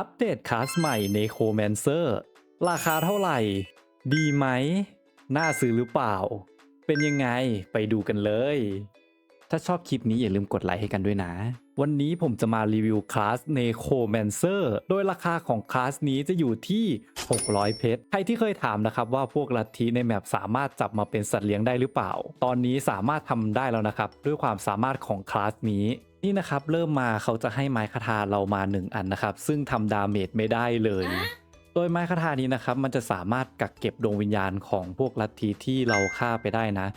อัปเดตคลาสใหม่ในโคแมนเซอร์ราคาเท่าไหร่ ดีไหม น่าซื้อหรือเปล่า เป็นยังไงไปดูกันเลย ถ้าชอบคลิปนี้อย่าลืมกดไลค์ให้กันด้วยนะ วันนี้ผมจะมารีวิวคลาส n e c r o m a n c e r โดยราคาของคลาสนี้จะอยู่ที่ 600 เพชร ใครที่เคยถามนะครับว่าพวกลัทธิในแมปสามารถจับมาเป็นสัตว์เลี้ยงได้หรือเปล่า ตอนนี้สามารถทำได้แล้วนะครับ ด้วยความสามารถของคลาสนี้ นี่นะครับเริ่มมาเขาจะให้ไม้คาทาเรามา 1 อันนะครับ ซึ่งทำดาเมจไม่ได้เลย โดยไม้คาทานี้นะครับ มันจะสามารถกักเก็บดวงวิญญาณของพวกลัทธิที่เราฆ่าไปได้นะ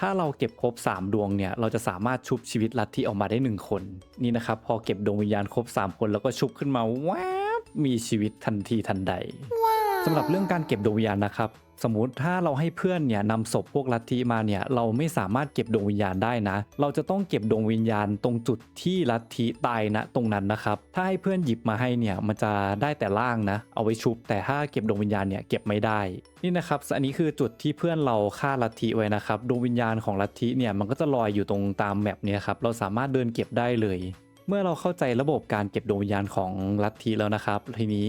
ถ้าเราเก็บครบ 3 ดวงเนี่ย เราจะสามารถชุบชีวิตลัทธิออกมาได้ 1 คน นี่นะครับ พอเก็บดวงวิญญาณครบ 3 คนแล้วก็ชุบขึ้นมาแวบมีชีวิตทันทีทันใดสำหรับเรื่องการเก็บดวงวิญญาณนะครับ สมมติถ้าเราให้เพื่อนเนี่ยนำศพพวกลัทธิมาเนี่ยเราไม่สามารถเก็บดวงวิญญาณได้นะ เราจะต้องเก็บดวงวิญญาณตรงจุดที่ลัทธิตายนะตรงนั้นนะครับ ถ้าให้เพื่อนหยิบมาให้เนี่ยมันจะได้แต่ล่างนะ เอาไว้ชุบ แต่ถ้าเก็บดวงวิญญาณเนี่ยเก็บไม่ได้ นี่นะครับอันนี้คือจุดที่เพื่อนเราฆ่าลัทธิไว้นะครับดวงวิญญาณของลัทธิเนี่ยมันก็จะลอยอยู่ตรงตามแมปเนี่ยครับเราสามารถเดินเก็บได้เลย เมื่อเราเข้าใจระบบการเก็บดวงวิญญาณของลัทธิแล้วนะครับ ทีนี้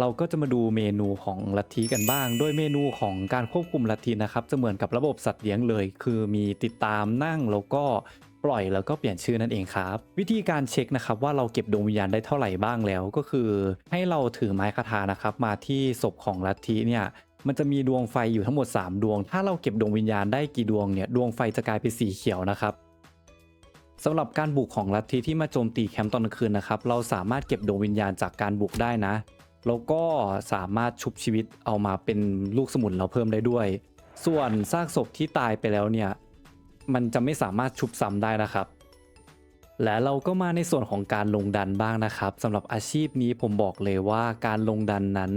เราก็จะมาดูเมนูของลัทธิกันบ้าง โดยเมนูของการควบคุมลัทธินะครับ จะเหมือนกับระบบสัตว์เลี้ยงเลย คือมีติดตามนั่งแล้วก็ปล่อยแล้วก็เปลี่ยนชื่อนั่นเองครับ วิธีการเช็คนะครับว่าเราเก็บดวงวิญญาณได้เท่าไหร่บ้างแล้ว ก็คือให้เราถือไม้คาทานะครับ มาที่ศพของลัทธิเนี่ยมันจะมีดวงไฟอยู่ทั้งหมด 3 ดวง ถ้าเราเก็บดวงวิญญาณได้กี่ดวงเนี่ยดวงไฟจะกลายเป็นสีเขียวนะครับสำหรับการบุกของลัทธิที่มาโจมตีแคมป์ตอนกลางคืนนะครับ เราสามารถเก็บดวงวิญญาณจากการบุกได้นะ แล้วก็สามารถชุบชีวิตเอามาเป็นลูกสมุนเราเพิ่มได้ด้วย ส่วนซากศพที่ตายไปแล้วเนี่ย มันจะไม่สามารถชุบซ้ำได้นะครับ และเราก็มาในส่วนของการลงดันบ้างนะครับสำหรับอาชีพนี้ผมบอกเลยว่าการลงดันนั้น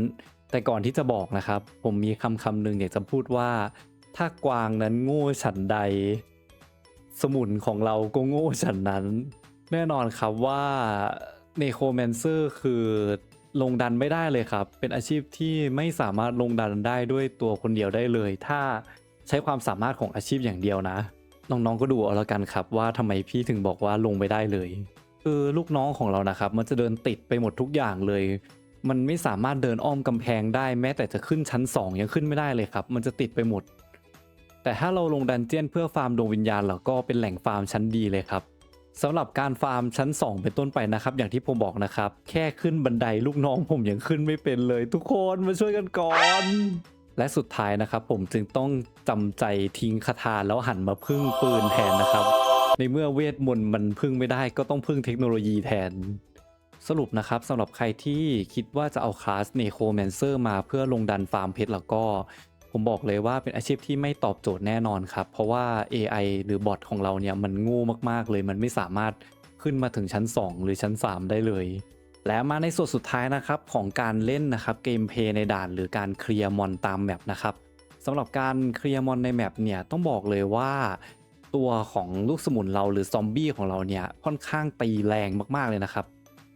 แต่ก่อนที่จะบอกนะครับ ผมมีคำคำหนึ่งอยากจะพูดว่า ถ้ากวางนั้นโง่ฉันใด สมุนของเราก็โง่ฉันนั้น แน่นอนครับว่าเนโครแมนเซอร์คือ ลงดันไม่ได้เลยครับ เป็นอาชีพที่ไม่สามารถลงดันได้ด้วยตัวคนเดียวได้เลย ถ้าใช้ความสามารถของอาชีพอย่างเดียวนะ น้องๆก็ดูเอาละกันครับ ว่าทำไมพี่ถึงบอกว่าลงไม่ได้เลย คือลูกน้องของเรานะครับ มันจะเดินติดไปหมดทุกอย่างเลย มันไม่สามารถเดินอ้อมกำแพงได้แม้แต่จะขึ้นชั้น 2 ยังขึ้นไม่ได้เลยครับ มันจะติดไปหมด แต่ถ้าเราลงดันเจียนเพื่อฟาร์มดวงวิญญาณแล้วก็เป็นแหล่งฟาร์มชั้นดีเลยครับ สำหรับการฟาร์มชั้น 2 เป็นต้นไปนะครับ อย่างที่ผมบอกนะครับ แค่ขึ้นบันไดลูกน้องผมยังขึ้นไม่เป็นเลย ทุกคนมาช่วยกันก่อน และสุดท้ายนะครับ ผมจึงต้องจำใจทิ้งคาถาแล้วหันมาพึ่งปืนแทนนะครับ ในเมื่อเวทมนต์มันพึ่งไม่ได้ก็ต้องพึ่งเทคโนโลยีแทนสรุปนะครับสำหรับใครที่คิดว่าจะเอาคลาสเนโครแมนเซอร์มาเพื่อลงดันฟาร์มเพชรแล้วก็ ผมบอกเลยว่าเป็นอาชีพที่ไม่ตอบโจทย์แน่นอนครับ เพราะว่า AI หรือบอทของเราเนี่ยมันโง่มากๆเลย มันไม่สามารถขึ้นมาถึงชั้น 2 หรือชั้น 3 ได้เลย และมาในส่วนสุดท้ายนะครับของการเล่นนะครับเกมเพย์ในด่านหรือการเคลียร์มอนตามแมปนะครับสำหรับการเคลียร์มอนในแมปเนี่ยต้องบอกเลยว่าตัวของลูกสมุนเราหรือซอมบี้ของเราเนี่ยค่อนข้างตีแรงมากๆเลยนะครับ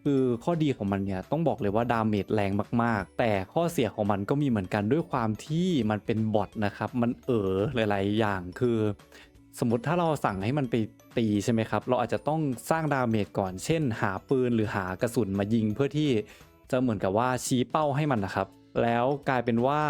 คือข้อดีของมันเนี่ยต้องบอกเลยว่าดาเมจแรงมากๆ แต่ข้อเสียของมันก็มีเหมือนกันด้วยความที่มันเป็นบอทนะครับ มันเออหลายๆ อย่างคือ สมมติถ้าเราสั่งให้มันไปตีใช่ไหมครับ เราอาจจะต้องสร้างดาเมจก่อน เช่น หาปืนหรือหากระสุนมายิงเพื่อที่จะเหมือนกับว่าชี้เป้าให้มันนะครับ แล้วกลายเป็นว่า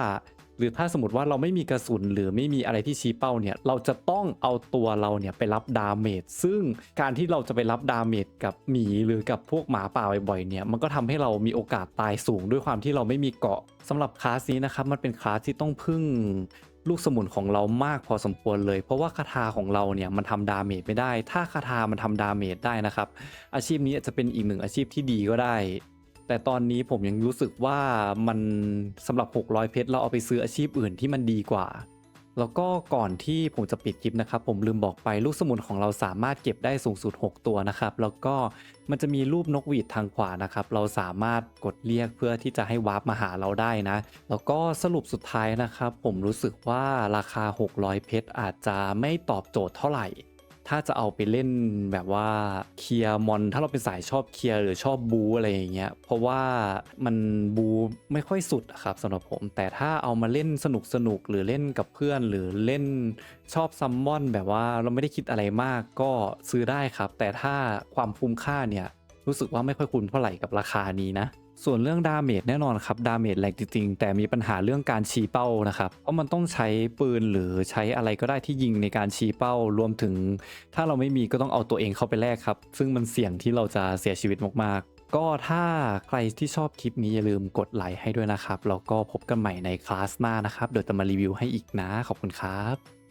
หรือถ้าสมมติว่าเราไม่มีกระสุนหรือไม่มีอะไรที่ชี้เป้าเนี่ยเราจะต้องเอาตัวเราเนี่ยไปรับดาเมจซึ่งการที่เราจะไปรับดาเมจกับหมีหรือกับพวกหมาป่าบ่อยๆเนี่ยมันก็ทำให้เรามีโอกาสตายสูงด้วยความที่เราไม่มีเกาะสำหรับคลาสนี้นะครับมันเป็นคลาสที่ต้องพึ่งลูกสมุนของเรามากพอสมควรเลย เพราะว่าคาถาของเราเนี่ยมันทำดาเมจไม่ได้ ถ้าคาถามันทำดาเมจได้นะครับ อาชีพนี้จะเป็นอีกหนึ่งอาชีพที่ดีก็ได้ แต่ตอนนี้ผมยังรู้สึกว่ามันสำหรับ 600 เพชรเราเอาไปซื้ออาชีพอื่นที่มันดีกว่า แล้วก็ก่อนที่ผมจะปิดคลิปนะครับ ผมลืมบอกไปลูกสมุนของเราสามารถเก็บได้สูงสุด 6 ตัวนะครับ แล้วก็มันจะมีรูปนกหวีดทางขวานะครับ เราสามารถกดเรียกเพื่อที่จะให้วาร์ปมาหาเราได้นะ แล้วก็สรุปสุดท้ายนะครับ ผมรู้สึกว่าราคา 600 เพชรอาจจะไม่ตอบโจทย์เท่าไหร่ ถ้าจะเอาไปเล่นแบบว่าเคลียร์มอน ถ้าเราเป็นสายชอบเคลียร์หรือชอบบูอะไรอย่างเงี้ยเพราะว่ามันบูไม่ค่อยสุดครับสำหรับผม แต่ถ้าเอามาเล่นสนุกสนุกๆหรือเล่นกับเพื่อนหรือเล่นชอบซัมมอนแบบว่าเราไม่ได้คิดอะไรมากก็ซื้อได้ครับ แต่ถ้าความคุ้มค่าเนี่ยรู้สึกว่าไม่ค่อยคุ้มเท่าไหร่กับราคานี้นะ ส่วนเรื่องดาเมจแน่นอนครับดาเมจแรงจริงๆแต่มีปัญหาเรื่องการชี้เป้านะครับเพราะมันต้องใช้ปืนหรือใช้อะไรก็ได้ที่ยิงในการชี้เป้ารวมถึง ถ้าเราไม่มีก็ต้องเอาตัวเองเข้าไปแลกครับ ซึ่งมันเสี่ยงที่เราจะเสียชีวิตมากๆ ก็ถ้าใครที่ชอบคลิปนี้อย่าลืมกดไลค์ให้ด้วยนะครับแล้วก็พบกันใหม่ในคลาสหน้านะครับเดี๋ยวจะมารีวิวให้อีกนะขอบคุณครับ